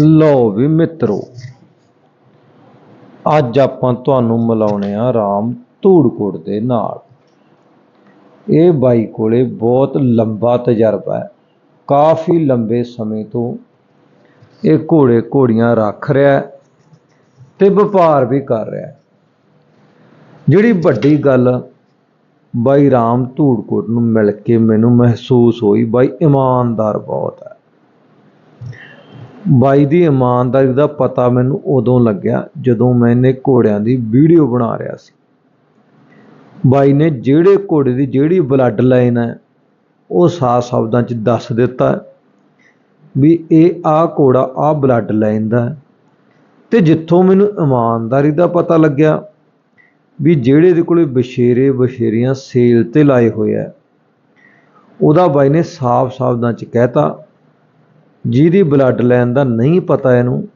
ਲਓ ਵੀ ਮਿੱਤਰੋ, ਅੱਜ ਆਪਾਂ ਤੁਹਾਨੂੰ ਮਿਲਾਉਣੇ ਆ ਰਾਮ ਧੂੜਕੋਟ ਦੇ ਨਾਲ। ਇਹ ਬਾਈ ਕੋਲੇ ਬਹੁਤ ਲੰਬਾ ਤਜਰਬਾ ਹੈ। ਕਾਫੀ ਲੰਬੇ ਸਮੇਂ ਤੋਂ ਇਹ ਘੋੜੇ ਘੋੜੀਆਂ ਰੱਖ ਰਿਹਾ ਹੈ ਤੇ ਵਪਾਰ ਵੀ ਕਰ ਰਿਹਾ ਜਿਹੜੀ ਵੱਡੀ ਗੱਲ ਬਾਈ ਰਾਮ ਧੂੜਕੋਟ ਨੂੰ ਮਿਲ ਕੇ ਮੈਨੂੰ ਮਹਿਸੂਸ ਹੋਈ, ਬਾਈ ਇਮਾਨਦਾਰ ਬਹੁਤ ਹੈ। ਬਾਈ ਦੀ ਇਮਾਨਦਾਰੀ ਦਾ ਪਤਾ ਮੈਨੂੰ ਉਦੋਂ ਲੱਗਿਆ ਜਦੋਂ ਮੈਂ ਇਹਨੇ ਘੋੜਿਆਂ ਦੀ ਵੀਡੀਓ ਬਣਾ ਰਿਹਾ ਸੀ। ਬਾਈ ਨੇ ਜਿਹੜੇ ਘੋੜੇ ਦੀ ਜਿਹੜੀ ਬਲੱਡ ਲਾਈਨ ਹੈ, ਉਹ ਸਾਫ਼ ਸ਼ਬਦਾਂ 'ਚ ਦੱਸ ਦਿੱਤਾ ਵੀ ਇਹ ਆਹ ਘੋੜਾ ਆਹ ਬਲੱਡ ਲਾਈਨ ਦਾ ਹੈ। ਤੇ ਜਿੱਥੋਂ ਮੈਨੂੰ ਇਮਾਨਦਾਰੀ ਦਾ ਪਤਾ ਲੱਗਿਆ ਵੀ ਜਿਹੜੇ ਦੇ ਕੋਲੇ ਬਸ਼ੇਰੇ ਬਸ਼ੇਰੀਆਂ ਸੇਲ ਤੇ ਲਾਏ ਹੋਏ ਆ, ਉਹਦਾ ਬਾਈ ਨੇ ਸਾਫ਼ ਸ਼ਬਦਾਂ 'ਚ ਕਹਿਤਾ ਜਿਹਦੀ ਬਲੱਡ ਲਾਈਨ ਦਾ ਨਹੀਂ ਪਤਾ ਇਹਨੂੰ,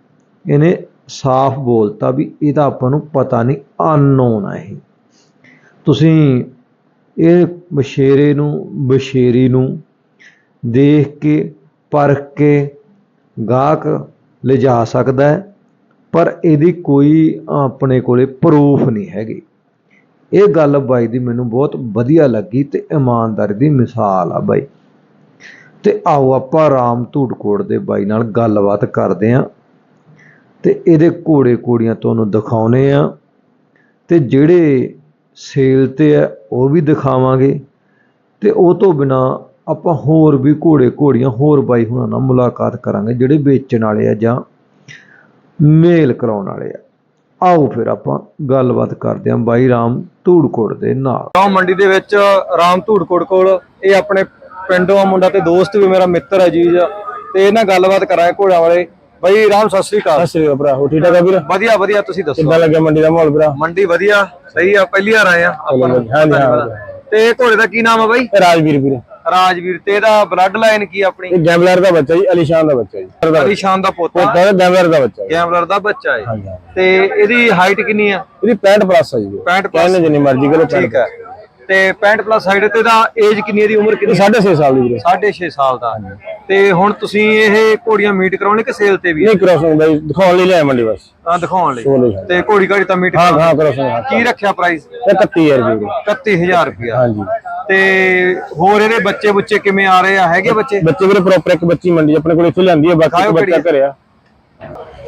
ਇਹਨੇ ਸਾਫ਼ ਬੋਲਤਾ ਵੀ ਇਹਦਾ ਆਪਾਂ ਨੂੰ ਪਤਾ ਨਹੀਂ ਅਨਨੋਨ ਹੈ ਇਹ। ਤੁਸੀਂ ਇਹ ਬਸ਼ੇਰੇ ਨੂੰ, ਬਸ਼ੇਰੀ ਨੂੰ ਦੇਖ ਕੇ, ਪਰਖ ਕੇ ਗਾਹਕ ਲਿਜਾ ਸਕਦਾ ਹੈ, ਪਰ ਇਹਦੀ ਕੋਈ ਆਪਣੇ ਕੋਲੇ ਪ੍ਰੂਫ ਨਹੀਂ ਹੈਗੀ। ਇਹ ਗੱਲ ਬਾਈ ਦੀ ਮੈਨੂੰ ਬਹੁਤ ਵਧੀਆ ਲੱਗੀ ਤੇ ਇਮਾਨਦਾਰੀ ਦੀ ਮਿਸਾਲ ਆ ਬਾਈ। ਤੇ ਆਓ ਆਪਾਂ ਰਾਮ ਧੂੜਕੋਟ ਦੇ ਬਾਈ ਨਾਲ ਗੱਲਬਾਤ ਕਰਦੇ ਆਂ ਤੇ ਇਹਦੇ ਘੋੜੇ ਘੋੜੀਆਂ ਤੁਹਾਨੂੰ ਦਿਖਾਉਨੇ ਆ ਤੇ ਜਿਹੜੇ ਸੇਲ ਤੇ ਆ ਉਹ ਵੀ ਦਿਖਾਵਾਂਗੇ। ਤੇ ਉਹ ਤੋਂ ਬਿਨਾ ਆਪਾਂ ਹੋਰ ਵੀ ਘੋੜੇ ਘੋੜੀਆਂ ਹੋਰ ਬਾਈ ਹੁਣਾਂ ਨਾਲ ਮੁਲਾਕਾਤ ਕਰਾਂਗੇ, ਜਿਹੜੇ ਵੇਚਣ ਵਾਲੇ ਆ ਜਾਂ ਮੇਲ ਕਰਾਉਣ ਵਾਲੇ ਆ। ਆਓ ਫਿਰ ਆਪਾਂ ਗੱਲਬਾਤ ਕਰਦੇ ਆਂ ਬਾਈ ਰਾਮ ਧੂੜਕੋਟ ਦੇ ਨਾਲ। ਗਾਉਂ ਮੰਡੀ ਦੇ ਵਿੱਚ ਰਾਮ ਧੂੜਕੋਟ ਕੋਲ ਇਹ ਆਪਣੇ ਪਿੰਡੋਂ ਆ ਮੁੰਡਾ ਤੇ ਦੋਸਤ ਵੀ ਮੇਰਾ ਮਿੱਤਰ ਹੈ ਜੀਜ। ਤੇ ਇਹਨਾਂ ਗੱਲਬਾਤ ਕਰਾਂਗੇ ਘੋੜਿਆਂ ਵਾਲੇ ਬਈ ਰਾਮ ਸਤਿ ਸ੍ਰੀ ਅਕਾਲ। ਸਤਿ ਸ੍ਰੀ ਅਕਾਲ ਭਰਾ ਹੋ ਠੀਕ ਠਾਕ ਆ ਵੀਰ? ਵਧੀਆ ਵਧੀਆ ਤੁਸੀਂ ਦੱਸੋ? ਕਿੱਦਾਂ ਲੱਗਿਆ ਮੰਡੀ ਦਾ ਮਾਹੌਲ ਭਰਾ? ਮੰਡੀ ਵਧੀਆ ਸਹੀ ਆ ਪਹਿਲੀ ਵਾਰ ਆਏ ਆ ਆਪਾਂ ਨੂੰ ਹਾਂਜੀ, ਪਤਾ ਹਾਂ, ਪਤਾ। ਤੇ ਇਹ ਘੋੜੇ ਦਾ ਕੀ ਨਾਮ ਆ ਬਾਈ? ਰਾਜਵੀਰ ਵੀਰ। ਰਾਜਵੀਰ ਤੇ ਇਹਦਾ ਬਲੱਡ ਲਾਈਨ ਕੀ ਆ ਆਪਣੀ? ਇਹ ਗੈਮਲਰ ਦਾ ਬੱਚਾ ਜੀ ਅਲੀਸ਼ਾਨ ਦਾ ਬੱਚਾ ਜੀ। ਉਹ ਅਲੀ ਸ਼ਾਨ ਦਾ ਪੋਤਾ ਕਹਿੰਦਾ ਗੈਮਲਰ ਦਾ ਬੱਚਾ ਜੀ। ਗੈਮਲਰ ਦਾ ਬੱਚਾ ਹੈ ਹਾਂਜੀ ਹਾਂ। ਤੇ ਇਹਦੀ ਹਾਈਟ ਕਿੰਨੀ ਆ? ਇਹਦੀ 65 ਪਲੱਸ ਆ ਜੀ। 65 plus। ਕਹਿੰਦੇ ਜਿੰਨੀ ਮਰਜ਼ੀ ਕਰੋ ਠੀਕ ਹੈ ਤੇ 65 ਪਲੱਸ ਹਾਈਟ ਤੇ ਇਹਦਾ ਏਜ ਕਿੰਨੀ ਹੈ ਦੀ ਉਮਰ ਕਿੰਨੀ 6.5 ਸਾਲ ਦੀ ਵੀਰੇ 6.5 ਸਾਲ ਦਾ। ਤੇ ਹੁਣ ਤੁਸੀਂ ਇਹ ਘੋੜੀਆਂ ਮੀਟ ਕਰਾਉਣੇ ਕਿ ਸੇਲ ਤੇ ਵੀ? ਨਹੀਂ ਕ੍ਰੋਸਿੰਗ ਬਾਈ ਦਿਖਾਉਣ ਲਈ ਲਿਆ ਮੰਡੀ ਬਸ। ਹਾਂ ਦਿਖਾਉਣ ਲਈ। ਤੇ ਘੋੜੀ ਘਾੜੀ ਤਾਂ ਮੀਟ ਹਾਂ ਹਾਂ ਕ੍ਰੋਸਿੰਗ ਕੀ ਰੱਖਿਆ ਪ੍ਰਾਈਸ ਇਹ 31000 ਰੁਪਏ ਵੀਰੇ 31000 ਰੁਪਇਆ। ਹਾਂਜੀ। ਤੇ ਹੋਰ ਇਹਦੇ ਬੱਚੇ ਬੁੱਚੇ ਕਿਵੇਂ ਆ ਰਹੇ ਆ? ਹੈਗੇ ਬੱਚੇ? ਬੱਚੇ ਵੀਰੇ ਪ੍ਰੋਪਰ ਇੱਕ ਬੱਚੀ ਮੰਡੀ ਆਪਣੇ ਕੋਲ ਇੱਥੇ ਲਿਆਂਦੀ ਹੈ ਬਾਕੀ ਬੱਚਾ ਘਰੇ ਆ।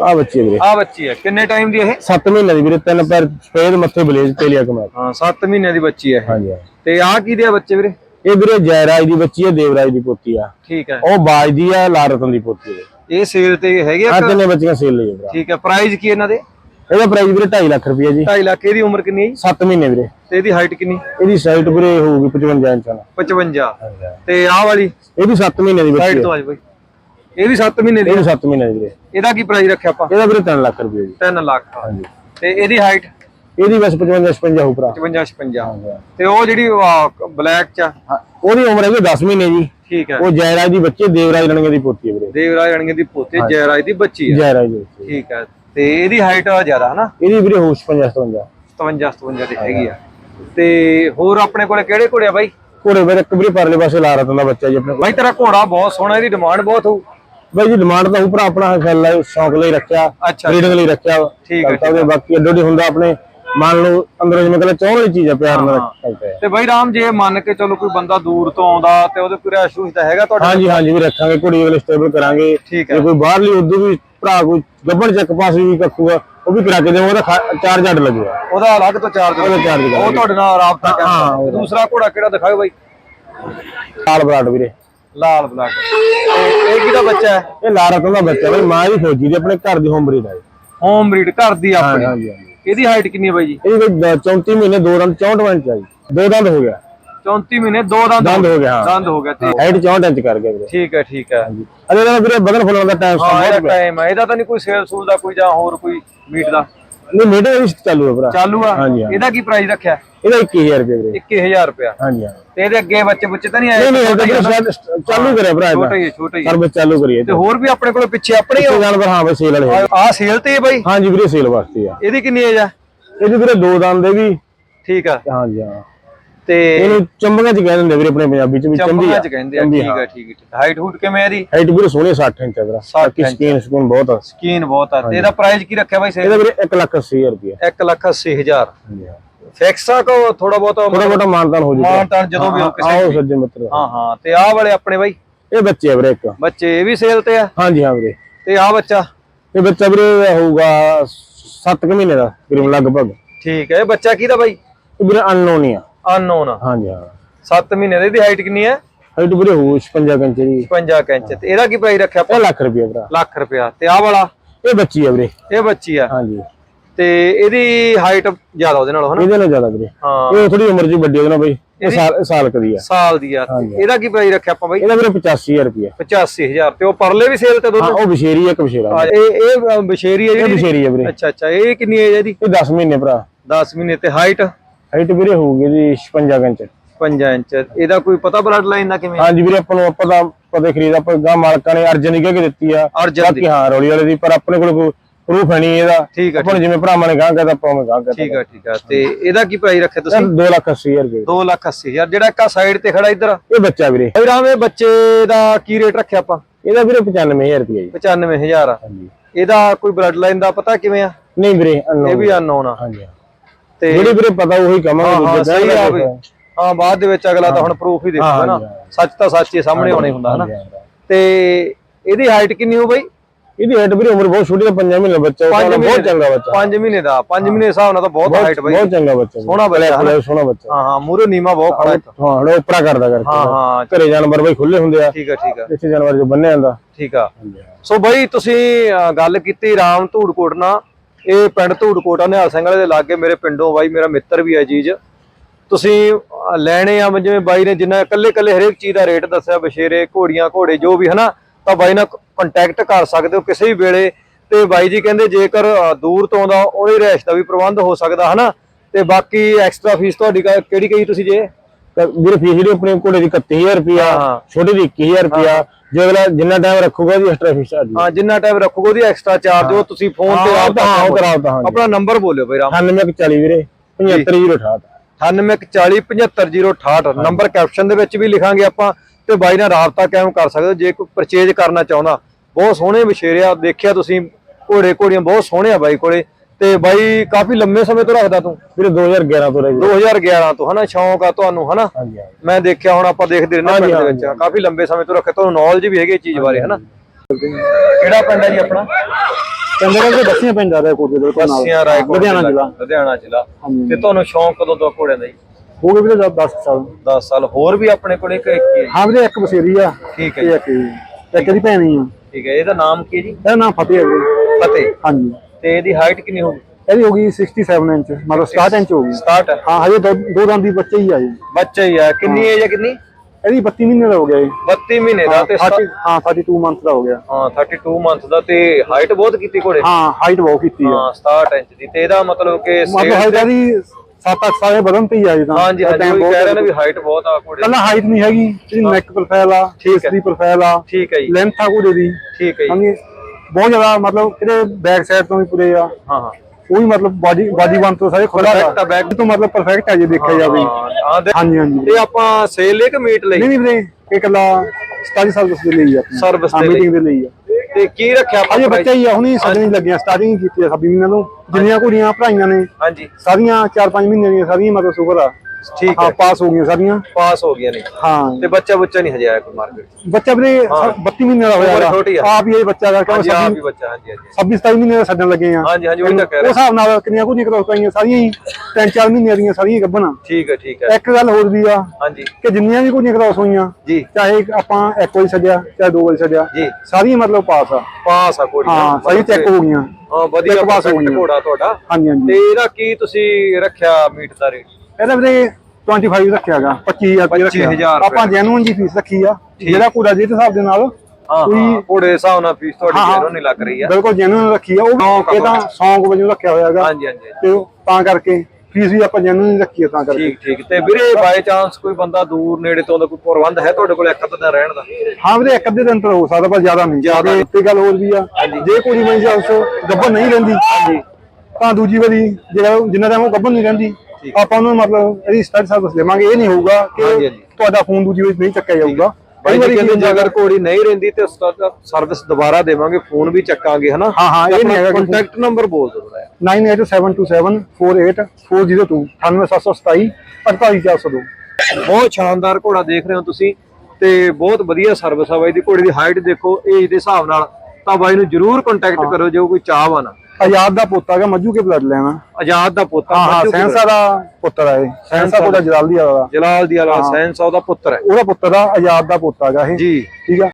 ਆ ਬੱਚੀ ਹੈ ਵੀਰੇ। ਆ ਬੱਚੀ ਹੈ। ਕਿੰਨੇ ਟਾਈਮ ਦੀ ਇਹ? 7 ਮਹੀਨੇ ਦੀ ਵੀਰੇ ਤਿੰਨ ਪੈਰ ਸਫੇਦ ਮੱਥੇ ਬਲੇਜ ਤੇ ਲਿਆ ਕਮਾ ਹਾਂ 7 ਮਹੀਨਿਆਂ ਦੀ ਬੱਚੀ ਹੈ। ਹਾਂਜੀ। ਤੇ ਆ ਕੀ ਦੇ ਆ ਬੱਚੇ ਵੀਰੇ? ਇਹ ਵੀਰੇ ਜੈਰਾਜ ਦੀ ਬੱਚੀ ਹੈ ਦੇਵਰਾਜ ਦੀ ਪੋਤੀ ਆ। ਠੀਕ ਹੈ। ਉਹ ਬਾਜ ਦੀ ਆ ਲਾਰਤਨ ਦੀ ਪੋਤੀ ਹੈ। ਇਹ ਸੇਲ ਤੇ ਹੈਗੇ ਆ ਤਿੰਨੇ ਬੱਚੀਆਂ ਸੇਲ ਲਈ ਠੀਕ ਹੈ। ਪ੍ਰਾਈਸ ਕੀ ਇਹਨਾਂ ਦੇ? ਇਹਦਾ ਪ੍ਰਾਈਸ ਵੀਰੇ 2.5 ਲੱਖ ਰੁਪਏ ਜੀ। 2.5 ਲੱਖ। ਇਹਦੀ ਉਮਰ ਕਿੰਨੀ ਹੈ ਜੀ? 7 ਮਹੀਨੇ ਵੀਰੇ। ਤੇ ਇਹਦੀ ਹਾਈਟ ਕਿੰਨੀ? ਇਹਦੀ ਸਾਈਟ ਵੀਰੇ ਹੋਊਗੀ 55 ਇੰਚ ਨਾਲ। 55 ਤੇ ਆਹ ਵਾਲੀ? ਇਹ ਵੀ 7 ਮਹੀਨੇ ਦੀ ਬੱਚੀ ਹੈ। ਤੋਂ ਆ ਜਾ ਬਾਈ। ਇਹ ਵੀ 7 ਮਹੀਨੇ ਦੀ ਇਹ ਆ। ਵੀ 7 ਮਹੀਨੇ ਦੀ ਵੀਰੇ। ਇਹਦਾ ਕੀ ਪ੍ਰਾਈਸ ਰੱਖਿਆ ਆਪਾਂ? ਇਹਦਾ ਵੀਰੇ 3 ਲੱਖ ਰੁਪਏ ਜੀ। 3 ਲੱਖ। ਹਾਂਜੀ। ਤੇ ਇਹਦੀ ਹਾਈਟ ਇਹਦੀ ਬਸ 55 56 ਹੋਊ ਭਰਾ। 55 56 ਤੇ ਉਹ ਜਿਹੜੀ ਬਲੈਕ ਚ ਹਾਂ, ਉਹਦੀ ਉਮਰ ਹੈਗੀ 10 ਮਹੀਨੇ ਜੀ। ਠੀਕ ਹੈ। ਉਹ ਜੈਰਾਜ ਦੀ ਬੱਚੀ ਹੈ, ਦੇਵਰਾਜ ਰਣਗੇ ਦੀ ਪੋਤੀ ਹੈ ਵੀਰੇ। ਦੇਵਰਾਜ ਰਣਗੇ ਦੀ ਪੋਤੇ ਜੈਰਾਜ ਦੀ ਬੱਚੀ ਹੈ। ਜੈਰਾਜ ਦੀ। ਠੀਕ ਹੈ। ਤੇ ਇਹਦੀ ਹਾਈਟ ਜ਼ਿਆਦਾ ਹਨਾ? ਇਹਦੀ ਵੀਰੇ ਹੋਊ 55 57 57 57 ਦੀ ਹੈਗੀ ਆ। ਤੇ ਹੋਰ ਆਪਣੇ ਕੋਲੇ ਕਿਹੜੇ ਘੋੜੇ ਆ ਬਾਈ? ਘੋੜੇ ਵੀਰੇ ਇੱਕ ਵੀਰੇ ਪਰਲੇ ਪਾਸੇ ਲਾ ਰਤਨ ਦਾ ਬੱਚਾ ਜੀ ਆਪਣੇ ਕੋਲ। ਬਾਈ ਤੇਰਾ ਘੋੜਾ ਬਹੁਤ ਸੋਹਣਾ ਇਹਦੀ ਡਿਮਾਂਡ ਬਹੁਤ ਹੋਊ। ਬਾਈ ਜੀ ਡਿਮਾਂਡ ਤਾਂ ਉਹ ਭਰਾ ਆਪਣਾ ਖਿਆਲ ਹੈ ਸ਼ੌਂਕ ਲਈ ਰੱਖਿਆ ਅੱਛਾ ਬਰੀਡਿੰਗ ਲਈ ਰੱਖਿਆ। ਵਾ। ਠੀਕ ਹੈ, ਬਾਕੀ ਅੱਡੋ ਅੱਡੀ ਹੁੰਦਾ ਆਪਣੇ ਮੰਨ ਲਓ ਅੰਦਰੋਂ ਜਿਵੇਂ ਕਹਿੰਦਾ ਚਾਹਣ ਵਾਲੀ ਚੀਜ਼ ਆ ਪਿਆਰ ਨਾਲ ਹੈ। ਤੇ ਬਾਈ ਰਾਮ ਜੇ ਮੰਨ ਕੇ ਚਲੋ ਕੋਈ ਬੰਦਾ ਦੂਰ ਤੋਂ ਆਉਂਦਾ ਤੇ ਉਹਦੇ ਕੋਈ ਰੈਸ਼ੂ ਤਾਂ ਹੈਗਾ ਤੁਹਾਡੇ ਹਾਂਜੀ ਹਾਂਜੀ ਵੀ ਰੱਖਾਂਗੇ ਕੁੜੀ ਵਾਲੇ ਸਟੇਬਲ ਕਰਾਂਗੇ। ਠੀਕ ਹੈ। ਜੇ ਕੋਈ ਬਾਹਰਲੀ ਉਦੋਂ ਵੀ ਭਰਾ ਕੋਈ ਗੱਬੜ ਚੱਕ ਪਾਸ ਵੀ ਕੱਖੂਗਾ ਉਹ ਵੀ ਕਰਾ ਕੇ ਦੇਵਾਂ ਉਹਦਾ ਖਾ- ਚਾਰਜ ਅੱਡ ਲੱਗੂਗਾ। ਉਹਦਾ ਅਲੱਗ ਤੋਂ ਚਾਰਜ ਉਹਦਾ charge ਉਹ। ਤੁਹਾਡੇ ਨਾਲ ਰਾਬਤਾ ਹਾਂ, ਕਰਦਾ ਉਹਦਾ। ਦੂਸਰਾ ਘੋੜਾ ਕਿਹੜਾ ਦਿਖਾਓ ਬਾਈ? ਲਾਲ ਬਰਾਡ ਵੀਰੇ। ਲਾਲ ਬਲਾਕ ਤੇ ਇਹ ਕਿਹਦਾ ਬੱਚਾ ਹੈ? ਇਹ ਲਾਰਤ ਦਾ ਬੱਚਾ ਬਈ ਮਾਂ ਦੀ ਫੌਜੀ ਦੀ ਆਪਣੇ ਘਰ ਦੀ ਹੋਮ ਬਰੀਡ ਹੈ ਹੋਮ ਬਰੀਡ ਘਰ ਦੀ ਹਾਂਜੀ ਆਪਣੀ। ਹਾਂਜੀ ਹਾਂਜੀ। ਇਹਦੀ ਹਾਈਟ ਕਿੰਨੀ ਹੈ ਬਾਈ ਜੀ? ਇਹ ਕੋਈ 34 ਮਹੀਨੇ ਦੋ ਦੰਦ 64 ਇੰਚ ਆ ਜੀ। ਦੋ ਦੰਦ ਹੋ ਗਿਆ। 34 ਮਹੀਨੇ ਦੋ ਦੰਦ ਦੰਦ ਹੋ ਗਿਆ ਦੰਦ ਹੋ ਗਿਆ ਤੇ ਹਾਈਟ 64 ਇੰਚ ਕਰ ਗਿਆ ਵੀਰੇ। ਠੀਕ ਹੈ ਠੀਕ ਹੈ। ਅਜੇ ਤਾਂ ਵੀਰੇ ਬਦਨ ਫੁੱਲਣ ਦਾ ਟਾਈਮ ਹਾਂ ਬਹੁਤ ਇਹਦਾ ਟਾਈਮ ਹੈ ਇਹਦਾ ਤਾਂ ਨਹੀਂ ਕੋਈ ਸੇਲ ਸੂਲ ਦਾ ਕੋਈ ਜਾਂ ਹੋਰ ਕੋਈ ਮੀਟ ਦਾ। ਨਹੀਂ ਮੇਡੇ ਵੀ ਚਾਲੂ ਹੈ ਭਰਾ। ਚਾਲੂ ਆ ਹਾਂਜੀ, ਹਾਂਜੀ। ਇਹਦਾ ਕੀ ਪ੍ਰਾਈਸ ਰੱਖਿਆ? ਇਹਦਾ 21000 ਰੁਪਏ ਵੀਰੇ। 21000 ਰੁਪਇਆ। ਹਾਂਜੀ ਹਾਂ। ਤੇ ਇਹਦੇ ਅੱਗੇ ਬੱਚੇ ਬੁੱਚੇ ਤਾਂ ਨਹੀਂ ਆਏ? ਨਹੀਂ ਨਹੀਂ ਇਹਦਾ ਸ਼ਾਇਦ ਚਾਲੂ ਕਰਿਆ ਭਰਾ ਛੋਟਾ ਹੀ ਇਹਦਾ ਹੈ ਛੋਟਾ ਹੀ ਹੈ। ਸਰਵਿਸ ਚਾਲੂ ਕਰੀਏ ਤੇ ਹੋਰ ਵੀ ਆਪਣੇ ਕੋਲ ਪਿੱਛੇ ਆਪਣੇ ਹੀ ਇਹ ਜਾਨਵਰ ਹਾਂ ਬਈ ਸੇਲ ਵਾਲੇ ਹੈਗੇ। ਆ ਸੇਲ ਤੇ ਹੀ ਬਾਈ? ਹਾਂਜੀ ਵੀਰੇ ਸੇਲ ਵਾਸਤੇ ਆ। ਇਹਦੀ ਕਿੰਨੀ ਏਜ ਆ? ਇਹਦੇ ਵੀਰੇ ਦੋ ਦੰਦ ਦੇ ਵੀ ਠੀਕ ਆ। ਹਾਂਜੀ ਹਾਂ। ਤੇ ਇਹਨੂੰ ਚੰਬੀਆਂ ਚ ਕਹਿ ਦਿੰਦੇ ਵੀਰੇ ਆਪਣੇ ਪੰਜਾਬੀ ਚ ਵੀ ਚੰਬੀ ਚੰਬੀਆਂ। ਚ ਕਹਿੰਦੇ ਆ ਚੰਬੀ, ਠੀਕ ਹਾਂ। ਹੈ। ਠੀਕ ਹੈ ਹਾਈਟ ਹੂਟ ਕਿਵੇਂ ਆ ਦੀ ਹਾਈਟ ਵੀਰੇ ਸੋਹਣੇ 60 ਇੰਚ ਆ ਵੀਰਾ। 60 ਬਾਕੀ ਇੰਚ। ਸਕੀਨ ਸਕੂਨ ਬਹੁਤ ਆ। ਸਕੀਨ ਬਹੁਤ ਆ। ਤੇ ਇਹਦਾ ਪ੍ਰਾਈਸ ਕੀ ਰੱਖਿਆ ਬਾਈ ਇਹਦਾ ਵੀਰੇ 1 ਲੱਖ 80 ਰੁਪਏ 1 ਲੱਖ 80 ਹਜ਼ਾਰ। ਫਿਕਸ ਕੋ ਥੋੜਾ ਬਹੁਤ ਥੋੜਾ ਮੋਟਾ ਮਾਨਤਾਨ ਹੋ ਜੂਗਾ। ਮਾਨਤਾਨ ਜਦੋਂ ਵੀ ਹੋ ਕਿਸੇ ਆਓ ਸੱਜੇ ਮਿੱਤਰ। ਹਾਂ ਹਾਂ ਤੇ ਆਹ ਵਾਲੇ ਆਪਣੇ ਬਾਈ? ਇਹ ਬੱਚੇ ਆ ਵੀਰੇ ਇੱਕ। ਬੱਚੇ ਇਹ ਵੀ ਸੇਲ ਤੇ ਆ? ਹਾਂਜੀ ਹਾਂ ਵੀਰੇ। ਤੇ ਆਹ ਬੱਚਾ? ਇਹ ਬੱਚਾ ਵੀਰੇ ਹੋਊਗਾ 7 ਮਹੀਨੇ ਦਾ ਵੀਰੇ ਲਗਭਗ। ਠੀਕ ਹੈ ਇਹ ਬੱਚਾ ਕਿਹਦਾ ਬਾਈ? ਇਹ ਵੀਰੇ ਅਨਨੋਨ ਹੀ ਆ। ਅਨਨੋਨ ਹਾਂਜੀ ਹਾਂ। 7 ਮਹੀਨੇ ਦੀ ਇਹਦੀ ਹਾਈਟ ਕਿੰਨੀ ਹੈ? ਹਾਈਟ ਵੀਰੇ ਹੋਊ 56 ਇੰਚ ਦੀ। 55 ਇੰਚ ਤੇ ਇਹਦਾ ਕੀ ਪ੍ਰਾਈਸ ਰੱਖਿਆ ਆਪਾਂ? ਲੱਖ ਰੁਪਏ ਵੀਰਾ ਲੱਖ ਰੁਪਿਆ ਤੇ ਆਹ ਵਾਲਾ? ਇਹ ਬੱਚੀ ਆ ਵੀਰੇ। ਇਹ ਬੱਚੀ ਆ। ਹਾਂਜੀ। ਤੇ ਇਹਦੀ ਹਾਈਟ ਜ਼ਿਆਦਾ ਉਹਦੇ ਨਾਲੋਂ ਹਨਾ? ਇਹਦੇ ਨਾਲ ਜ਼ਿਆਦਾ ਵੀਰੇ। ਹਾਂ। ਇਹ ਥੋੜੀ ਉਮਰ ਜੀ ਵੱਡੀ ਉਹਦੇ ਨਾਲ ਬਈ ਇਹ ਸਾਲ ਸਾਲ ਕਦੀ ਆ। ਸਾਲ ਦੀ ਆ। ਇਹਦਾ ਕੀ ਪ੍ਰਾਈਸ ਰੱਖਿਆ ਆਪਾਂ ਬਾਈ? ਇਹਦਾ ਵੀਰੇ 85000 ਰੁਪਏ 85000 ਤੇ ਉਹ ਪਰਲੇ ਵੀ ਸੇਲ ਤੇ ਹਾਂ ਦੋਨੋਂ ਉਹ ਬਸ਼ੇਰੀ ਆ, ਇੱਕ ਬਸ਼ੇਰਾ ਆ, ਇਹ ਇਹ ਬਸ਼ੇਰੀ ਹੈ ਇਹ ਜਿਹੜੀ? ਬਸ਼ੇਰੀ ਆ ਵੀਰੇ। ਅੱਛਾ ਅੱਛਾ। ਇਹ ਕਿੰਨੀ ਏਜ ਹੈ ਇਹਦੀ? ਇਹ 10 ਮਹੀਨੇ ਭਰਾ। 10 ਮਹੀਨੇ ਤੇ ਹਾਈਟ ਹਾਈਟ ਵੀਰੇ ਹੋਊਗੀ ਜੀ 56 ਇੰਚ। 5 ਇੰਚ। ਇਹਦਾ ਕੋਈ ਪਤਾ ਬਲੱਡ ਲਾਈਨ ਦਾ ਕਿਵੇਂ? ਹਾਂਜੀ ਵੀਰੇ ਆਪਾਂ ਨੂੰ ਆਪਾਂ ਦਾ ਪਤਾ ਖਰੀਦ ਆਪਾਂ ਗਾਂ ਮਾਲਕਾਂ ਨੇ ਅਰਜਨ ਦੀ ਕਹਿ ਕੇ ਦਿੱਤੀ ਆ। ਬਾਕੀ ਹਾਂ ਰੌਲੀ ਵਾਲੇ ਦੀ ਪਰ ਆਪਣੇ ਕੋਲ ਕੋਈ ਪ੍ਰੂਫ ਹੈ ਨਹੀਂ ਇਹਦਾ। ਠੀਕ ਆ ਆਪਾਂ ਜਿਵੇਂ ਭਰਾਵਾਂ ਨੇ ਗਾਂ ਕਹਤਾ ਆਪਾਂ ਉਵੇਂ ਗਾਂ ਕਹਤਾ। ਠੀਕ ਆ ਠੀਕ ਆ। ਤੇ ਇਹਦਾ ਕੀ ਪ੍ਰਾਈਸ ਰੱਖਿਆ ਤੁਸੀਂ? 2 ਲੱਖ 80 ਹਜ਼ਾਰ ਰੁਪਏ। 2 ਲੱਖ 80 ਹਜ਼ਾਰ। ਜਿਹੜਾ ਇੱਕ ਸਾਈਡ ਤੇ ਖੜਾ ਇੱਧਰ। ਇਹ ਬੱਚਾ ਵੀਰੇ। ਰਾਮ ਇਹ ਬੱਚੇ ਦਾ ਕੀ ਰੇਟ ਰੱਖਿਆ ਆਪਾਂ? ਇਹਦਾ ਵੀਰੇ 95000 ਰੁਪਏ ਜੀ। 95000 ਹਾਂਜੀ। ਇਹਦਾ ਕੋਈ ਬਲੱਡ ਲਾਈਨ ਦਾ ਪਤਾ ਕਿਵੇਂ ਆ? ਨਹੀਂ ਵੀਰੇ ਇਹ ਵੀ ਅਨਨੋਨ ਆ। ਹਾਂਜੀ। ਤੇ ਜਿਹੜੀ ਵੀਰੇ ਪਤਾ ਉਹੀ ਕਮਾਂਗੇ ਦੂਜੇ ਆ ਵੀ। ਹਾਂ ਬਾਅਦ ਦੇ ਵਿੱਚ ਅਗਲਾ ਤਾਂ ਹੁਣ ਪ੍ਰੂਫ ਹੀ ਦੇਖੂਗਾ ਨਾ। ਸੱਚ ਤਾਂ ਸੱਚ ਹੀ ਸਾਹਮਣੇ ਆਉਣਾ ਹੁੰਦਾ ਹਨਾ। ਤੇ ਇਹਦੀ ਹਾਈਟ ਕਿੰਨੀ ਹੋ ਬਈ? ਇਹਦੀ ਹਾਈਟ ਵੀਰੇ ਉਮਰ ਬਹੁਤ ਛੋਟੀ ਹੈ 5 ਮਹੀਨੇ ਬੱਚਾ ਉਹ ਬਹੁਤ ਚੰਗਾ ਬੱਚਾ। 5 ਮਹੀਨੇ ਦਾ 5 ਮਹੀਨੇ ਦੇ ਹਿਸਾਬ ਨਾਲ ਤਾਂ ਬਹੁਤ ਹਾਈਟ ਬਈ। ਬਹੁਤ ਚੰਗਾ ਬੱਚਾ ਸੋਹਣਾ ਬੱਚਾ ਸੋਹਣਾ ਬੱਚਾ। ਹਾਂ ਹਾਂ ਮੂਰੇ ਨੀਮਾ ਬਹੁਤ ਖੜਾ ਇੱਕ ਹਾਂ ਹੜਾ ਉਪਰਾ ਕਰਦਾ ਕਰਕੇ ਹਾਂ ਹਾਂ। ਘਰੇ ਜਾਨਵਰ ਬਈ ਖੁੱਲੇ ਹੁੰਦੇ ਆ। ਠੀਕ ਆ ਠੀਕ ਆ। ਇੱਥੇ ਜਾਨਵਰ ਜੋ ਬੰਨੇ ਜਾਂਦਾ। ਠੀਕ ਆ। ਸੋ ਬਈ ਤੁਸੀਂ ਗੱਲ ਕੀਤੀ ਰਾਮ ਧੂੜਕੋਟ ਨਾਲ। ਇਹ ਪਿੰਡ ਧੂੜਕੋਟ ਆ ਨਿਹਾਲ ਸਿੰਘ ਵਾਲੇ ਦੇ ਲਾਗੇ ਮੇਰੇ ਪਿੰਡੋਂ ਬਾਈ ਮੇਰਾ ਮਿੱਤਰ ਵੀ ਹੈ ਜੀਜ ਤੁਸੀਂ ਲੈਣੇ ਆ ਜਿਵੇਂ ਬਾਈ ਨੇ ਜਿੰਨਾ ਕੱਲੇ ਕੱਲੇ ਹਰੇਕ ਚੀਜ਼ ਦਾ ਰੇਟ ਦੱਸਿਆ ਬਸ਼ੇਰੇ ਘੋੜੀਆਂ ਘੋੜੇ ਜੋ ਵੀ ਹਨਾ? ਤਾਂ ਬਾਈ ਨਾਲ ਕੰਟੈਕਟ ਕਰ ਸਕਦੇ ਹੋ ਕਿਸੇ ਵੀ ਵੇਲੇ। ਤੇ ਬਾਈ ਜੀ ਕਹਿੰਦੇ ਜੇਕਰ ਦੂਰ ਤੋਂ ਆਉਂਦਾ ਉਹਦੀ ਰਹਿਸ਼ ਦਾ ਵੀ ਪ੍ਰਬੰਧ ਹੋ ਸਕਦਾ ਹਨਾ? ਤੇ ਬਾਕੀ ਐਕਸਟਰਾ ਫੀਸ ਤੁਹਾਡੀ ਕਿਹੜੀ ਕਹੀ ਤੁਸੀਂ ਜੇ? ਵੀਰੇ ਫੀਸ ਜਿਹੜੀ ਆਪਣੇ ਘੋੜੇ ਦੀ 31000 ਰੁਪਿਆ। ਛੋਟੇ ਦੀ 21000 ਰੁਪਿਆ ਜੇ ਅਗਲਾ ਜਿੰਨਾ ਟਾਈਮ ਰੱਖੂਗਾ ਉਹਦੀ ਐਕਸਟਰਾ ਫੀਸ ਆ ਜੀ ਹਾਂ ਜਿੰਨਾ ਟਾਈਮ ਰੱਖੋਗੇ ਉਹਦੀ ਐਕਸਟਰਾ ਚਾਰਜ ਉਹ ਤੁਸੀਂ ਫੋਨ ਤੇ ਆਪ ਹਾਂ, ਉਹ। ਆਪਣਾ ਨੰਬਰ ਬੋਲਿਓ ਬਈ ਰਾਮ। 9140 ਵੀਰੇ 75068 9840750868 ਨੰਬਰ ਕੈਪਸ਼ਨ ਦੇ ਵਿੱਚ ਵੀ ਲਿਖਾਂਗੇ ਆਪਾਂ। ਤੇ ਬਾਈ ਨਾਲ ਰਾਬਤਾ ਕਾਇਮ ਕਰ ਸਕਦੇ ਹੋ ਜੇ ਕੋਈ ਪਰਚੇਜ ਕਰਨਾ ਚਾਹੁੰਦਾ। ਬਹੁਤ ਸੋਹਣੇ ਵਿਸ਼ੇਰਿਆ ਦੇਖਿਆ ਤੁਸੀਂ ਘੋੜੇ ਘੋੜੀਆਂ ਬਹੁਤ ਸੋਹਣੇ ਆ ਬਾਈ ਕੋਲੇ। ਤੇ ਬਾਈ ਕਾਫੀ ਲੰਮੇ ਸਮੇਂ ਤੋਂ ਰੱਖਦਾ ਤੂੰ? ਵੀਰੇ 2011 ਤੋਂ ਰਹੀ 2011 ਤੋਂ ਹਨਾ? ਸ਼ੌਂਕ ਆ ਤੁਹਾਨੂੰ ਹਨਾ? ਮੈਂ ਦੇਖਿਆ ਹੁਣ ਆਪਾਂ ਦੇਖਦੇ ਰਹਿੰਦੇ ਪਿੰਡ ਦੇ ਵਿੱਚ। ਕਾਫੀ ਲੰਬੇ ਸਮੇਂ ਤੋਂ ਰੱਖਿਆ ਤੁਹਾਨੂੰ ਨੌਲੇਜ ਵੀ ਹੈਗੀ ਚੀਜ਼ ਬਾਰੇ ਹਨਾ? ਕਿਹੜਾ ਪਿੰਡ ਹੈ ਜੀ ਆਪਣਾ? ਚੰਡੀਗੜ੍ਹ ਦੇ ਬੱਸੀਆਂ ਪਿੰਡ ਆ ਰਿਹਾ ਕੋਟੇ ਦੇ ਬੱਸੀਆਂ ਰਾਏਕੋਟ ਲੁਧਿਆਣਾ ਜ਼ਿਲ੍ਹਾ ਲੁਧਿਆਣਾ ਜ਼ਿਲ੍ਹਾ। ਤੇ ਤੁਹਾਨੂੰ ਸ਼ੌਂਕ ਕਦੋਂ ਤੋਂ ਘੋੜਿਆਂ ਦਾ ਜੀ? ਹੋ ਗਏ ਵੀਰੇ 10 ਸਾਲ। 10 ਸਾਲ ਹੋਰ ਵੀ ਆਪਣੇ ਕੋਲੇ ਇੱਕ ਇੱਕ ਹੀ ਹੈ। ਹਾਂ ਵੀਰੇ ਇੱਕ ਬਸੇਰੀ ਆ। ਠੀਕ ਹੈ ਜੀ, ਇੱਕ ਇੱਕ ਦੀ ਭੈਣ ਹੀ ਆ। ਠੀਕ ਹੈ ਇਹਦਾ ਨਾਮ ਕੀ ਹੈ ਜੀ? ਇਹਦਾ ਨਾਮ ਫਤਿਹ ਹੈ ਵੀਰੇ ਫਤਿਹ। ਹਾਂਜੀ। ਤੇ ਇਹਦੀ ਹਾਈਟ ਕਿੰਨੀ ਹੋਊਗੀ? ਇਹਦੀ ਹੋ ਗਈ 67 ਇੰਚ ਮਤਲਬ 67 ਇੰਚ ਹੋ ਗਈ। 67 ਹਾਂ ਹਜੇ ਦੋ ਦੋ ਦੰਦ ਦੀ ਬੱਚੇ ਹੀ ਆ ਜੀ। ਬੱਚਾ ਹੀ ਆ। ਕਿੰਨੀ ਏਜ ਹੈ ਕਿੰਨੀ? ਇਹਦੀ 32 ਮਹੀਨੇ ਦਾ ਹੋ ਗਿਆ ਜੀ। 32 ਮਹੀਨੇ ਦਾ ਤੇ ਸ- 30 ਹਾਂ 32 ਮੰਥ ਦਾ ਹੋ ਗਿਆ। ਹਾਂ 32 ਮੰਥ ਦਾ ਤੇ ਹਾਈਟ ਬਹੁਤ ਕੀਤੀ ਘੋੜੇ। ਹਾਂ ਹਾਈਟ ਬਹੁਤ ਕੀਤੀ ਆ। ਹਾਂ 67 ਇੰਚ ਦੀ। ਤੇ ਇਹਦਾ ਮਤਲਬ ਕਿ ਮਤਲਬ sale- ਹਾਈਟ ਇਹਦੀ 7-8 ਸਾਲੇ ਵਧਣ ਤੇ ਹੀ ਆ ਜੀ ਤਾਂ। ਹਾਂਜੀ ਹਾਂਜੀ ਉਹ ਕਹਿ ਰਹੇ ਨੇ ਵੀ ਹਾਈਟ ਬਹੁਤ ਆ ਘੋੜੇ। ਕੱਲਾ ਹਾਈਟ ਨਹੀਂ ਹੈਗੀ ਇਹਦੀ ਨੈਕ ਪ੍ਰੋਫਾਈਲ ਆ ਠੀਕ ਫੇਸ ਦੀ ਪ੍ਰੋਫਾਈਲ ਆ ਠੀਕ ਹੈ ਜੀ। ਲੈਂਥ ਆ ਘੋੜੇ ਦੀ। ਠੀਕ ਹੈ ਜੀ। ਹਾਂਜੀ ਬਹੁਤ ਜ਼ਿਆਦਾ ਮਤਲਬ ਕਿਤੇ ਬੈਕ ਸਾਈਡ ਤੋਂ ਵੀ ਪੂਰੇ ਆ। ਹਾਂ ਹਾਂ। ਉਹ ਵੀ ਮਤਲਬ ਬਾਡੀ ਬਾਡੀ ਬਣ ਤੋਂ ਸਾਰੇ ਖੁੱਲਾ ਆ, back- ਤੋਂ ਮਤਲਬ ਪਰਫੈਕਟ ਆ ਜੇ ਦੇਖਿਆ ਜਾਵੇ। ਹਾਂ, ਹਾਂ ਹਾਂਜੀ ਹਾਂਜੀ। ਇਹ ਆਪਾਂ ਸੇਲ ਲਈ ਕਿ ਮੀਟ ਲਈ? ਨਹੀਂ ਨਹੀਂ ਵੀਰੇ ਇਹ ਕੱਲਾ ਸਟਾਡੀ ਸਰਵਿਸ ਦੇ ਲਈ ਆ। ਹਾਂ, ਦੇ ਲਈ। meeting ਦੇ ਲਈ ਆ। ਤੇ ਕੀ ਰੱਖਿਆ ਆਪਾਂ ਅਜੇ? ਬੱਚਾ ਹੀ ਆ ਹੁਣੀ ਸੱਜਣੀ ਲੱਗੀਆਂ ਸਟਾਰਟਿੰਗ ਕੀਤੀ ਆ ਸਭੀ ਮਹੀਨਿਆਂ ਤੋਂ ਜਿੰਨੀਆਂ ਕੁੜੀਆਂ ਪੜਾਈਆਂ ਨੇ ਹਾਂਜੀ। ਸਾਰੀਆਂ 4-5 ਮਹੀਨੇ ਦੀਆਂ ਸਾਰੀਆਂ ਮਤਲਬ ਸ਼ੁਕਰ ਆ। ਠੀਕ ਹਾਂ ਹੈ। ਪਾਸ ਹੋ ਗਈਆਂ ਸਾਰੀਆਂ। ਪਾਸ ਹੋ ਗਈਆਂ ਨੇ। ਹਾਂ। ਤੇ ਬੱਚਾ ਬੁੱਚਾ ਨਹੀਂ ਹਜੇ ਆਇਆ ਕੋਈ ਮਾਰਕੀਟ ਬੱਚਾ ਵੀਰੇ 32 ਮਹੀਨੇ ਦਾ ਉਮਰ ਹੋਇਆ ਛੋਟੀ ਆ। ਆਪ ਹੀ ਇਹ ਬੱਚਾ ਹਾਂਜੀ ਕਹਿੰਦਾ ਆਪ ਹੀ ਬੱਚਾ ਹਾਂਜੀ ਹਾਂਜੀ। 26 27 ਮਹੀਨੇ ਦਾ ਛੱਡਣ ਲੱਗੇ ਆ। ਹਾਂਜੀ ਹਾਂਜੀ ਉਹੀ ਤਾਂ ਕਹਿ ਉਸ ਰਿਹਾ ਹਿਸਾਬ ਨਾਲ ਕਿੰਨੀਆਂ ਕੁੜੀਆਂ ਕਰਾਸ ਪਾਈਆਂ ਸਾਰੀਆਂ ਹੀ। 3-4 ਮਹੀਨਿਆਂ ਦੀਆਂ ਸਾਰੀਆਂ ਗੱਭਣਾ। ਠੀਕ ਹੈ ਠੀਕ ਹੈ। ਇੱਕ ਗੱਲ ਹੋਰ ਵੀ ਆ ਹਾਂਜੀ। ਕਿ ਜਿੰਨੀਆਂ ਵੀ ਕੁੜੀਆਂ ਕਰਾਸ ਹੋਈਆਂ ਜੀ। ਚਾਹੇ ਆਪਾਂ ਇੱਕ ਵਾਰੀ ਛੱਡਿਆ ਚਾਹੇ ਦੋ ਵਾਰੀ ਛੱਡਿਆ ਜੀ। ਸਾਰੀਆਂ ਮਤਲਬ ਪਾਸ ਆ। ਪਾਸ ਆ ਕੋੜੀ ਹਾਂ ਸਹੀ ਚੈੱਕ ਹੋ ਗਈਆਂ। ਹਾਂ ਵਧੀਆ ਪਾਸ ਹੋ perfect ਗਈਆਂ। ਘੋੜਾ ਤੁਹਾਡਾ। ਹਾਂਜੀ ਹਾਂਜੀ। ਤੇ ਇਹਦਾ ਕੀ ਤੁਸੀਂ ਰੱਖਿਆ ਮੀਟ ਦਾ ਰੇਟ ਇਹਦਾ ਵੀਰੇ 25 ਰੱਖਿਆਗਾ 25000 ਰੁਪਏ ਰੱਖਿਆ। 25,000 ਆਪਾਂ ਜੈਨੂਨ ਜੀ ਫੀਸ ਰੱਖੀ ਆ ਜਿਹੜਾ ਪੂਰਾ ਜਿਹਦੇ ਹਿਸਾਬ ਦੇ ਨਾਲ ਹਾਂ ਕੋਈ- ਹਾਂ ਦੇ ਹਿਸਾਬ ਨਾਲ ਫੀਸ ਤੁਹਾਡੀ। ਜ਼ਰੂਰ ਨਹੀਂ ਲੱਗ ਰਹੀ ਆ। ਬਿਲਕੁਲ ਜੈਨੂਨ ਰੱਖੀ ਆ ਉਹ ਇਹ ਤਾਂ ਸੌਂਗ ਵਜੋਂ ਰੱਖਿਆ ਹੋਇਆਗਾ ਹਾਂਜੀ ਹਾਂਜੀ ਤੇ ਤਾਂ ਕਰਕੇ ਫੀਸ ਵੀ ਆਪਾਂ ਜੈਨੂਨ ਹੀ ਰੱਖੀ ਆ ਤਾਂ ਕਰਕੇ। ਠੀਕ ਠੀਕ। ਤੇ ਵੀਰੇ ਬਾਈ ਚਾਂਸ ਕੋਈ ਬੰਦਾ ਦੂਰ ਨੇੜੇ ਤੋਂ ਦਾ ਕੋਈ ਪ੍ਰਬੰਧ ਹੈ ਤੁਹਾਡੇ ਕੋਲ ਇੱਕ ਅੱਧਾ ਦਿਨ ਰਹਿਣ ਦਾ? ਹਾਂ ਵੀਰੇ ਇੱਕ ਅੱਧੇ ਦਿਨ ਤਾਂ ਹੋ ਸਕਦਾ ਪਰ ਜ਼ਿਆਦਾ ਨਹੀਂ। ਜ਼ਿਆਦਾ। ਤੇ ਗੱਲ ਹੋਰ ਵੀ ਆ। ਜੇ ਕੋਈ ਮਈ ਜਾਂ ਉਸ ਗੱਬਨ ਨਹੀਂ ਰਹਿੰਦੀ। ਹਾਂਜੀ। ਤਾਂ ਦੂਜੀ ਵਾਰੀ ਜਿਹੜਾ ਜਿੰਨਾ ਟਾਈਮ ਉਹ ਗੱਬਨ ਨਹੀਂ ਰਹਿੰਦੀ। ਆਪਾਂ ਉਹਨੂੰ ਮਤਲਬ ਇਹਦੀ ਸਟੱਡ ਸਰਵਿਸ ਦੇਵਾਂਗੇ। ਇਹ ਨਹੀਂ ਹੋਊਗਾ ਕਿ। ਤੁਹਾਡਾ ਫੋਨ ਦੂਜੀ ਵਾਰ ਨਹੀਂ ਚੱਕਿਆ ਜਾਊਗਾ। ਬਾਈ ਜੀ ਕਹਿੰਦੇ ਹੁੰਦਾ ਜੇ ਅਗਰ ਘੋੜੀ ਨਹੀਂ ਰਹਿੰਦੀ ਤੇ ਸਰਵਿਸ ਦੁਬਾਰਾ ਦੇਵਾਂਗੇ ਫੋਨ ਵੀ ਚੱਕਾਂਗੇ ਹਨਾ? ਹਾਂ, ਹਾਂ, ਇਹ ਨਹੀਂ ਹੈਗਾ ਕੰਟੈਕਟ ਨੰਬਰ ਬੋਲ ਦਿਓ ਥੋੜਾ 9872748402 98727 48402 ਬਹੁਤ ਸ਼ਾਨਦਾਰ ਘੋੜਾ ਦੇਖ ਰਹੇ ਹੋ ਤੁਸੀਂ ਤੇ ਬਹੁਤ ਵਧੀਆ ਸਰਵਿਸ ਆ ਬਾਈ ਦੀ। ਘੋੜੇ ਦੀ ਹਾਈਟ ਦੇਖੋ ਏਜ ਦੇ ਹਿਸਾਬ ਨਾਲ ਤਾਂ ਬਾਈ ਨੂੰ ਜਰੂਰ ਕੰਟੈਕਟ ਕਰੋ ਜੇ ਕੋਈ ਚਾਹਵਾਨ ਆ। ਆਜ਼ਾਦ ਦਾ ਪੋਤਾ ਹੈਗਾ ਮੱਜੂ ਕੇ ਬਲੱਡ ਲੈਣਾ। ਆਜ਼ਾਦ ਦਾ ਪੁੱਤ ਆ, ਹਾਂ ਹਾਂ ਸੈਂਸਾ ਦਾ ਪੁੱਤਰ ਹੈ ਇਹ। ਸੈਂਸਾ ਕੋਲ ਜਲਾਲਦੀ ਵਾਲਾ। ਜਲਾਲ ਦੀ ਵਾਲਾ ਸੈਂਸ ਆ ਉਹਦਾ ਪੁੱਤਰ ਹੈ। ਉਹਦਾ ਪੁੱਤਰ ਦਾ ਆਜ਼ਾਦ ਦਾ ਪੋਤਾ ਹੈਗਾ ਇਹ। ਜੀ। ਠੀਕ ਆ।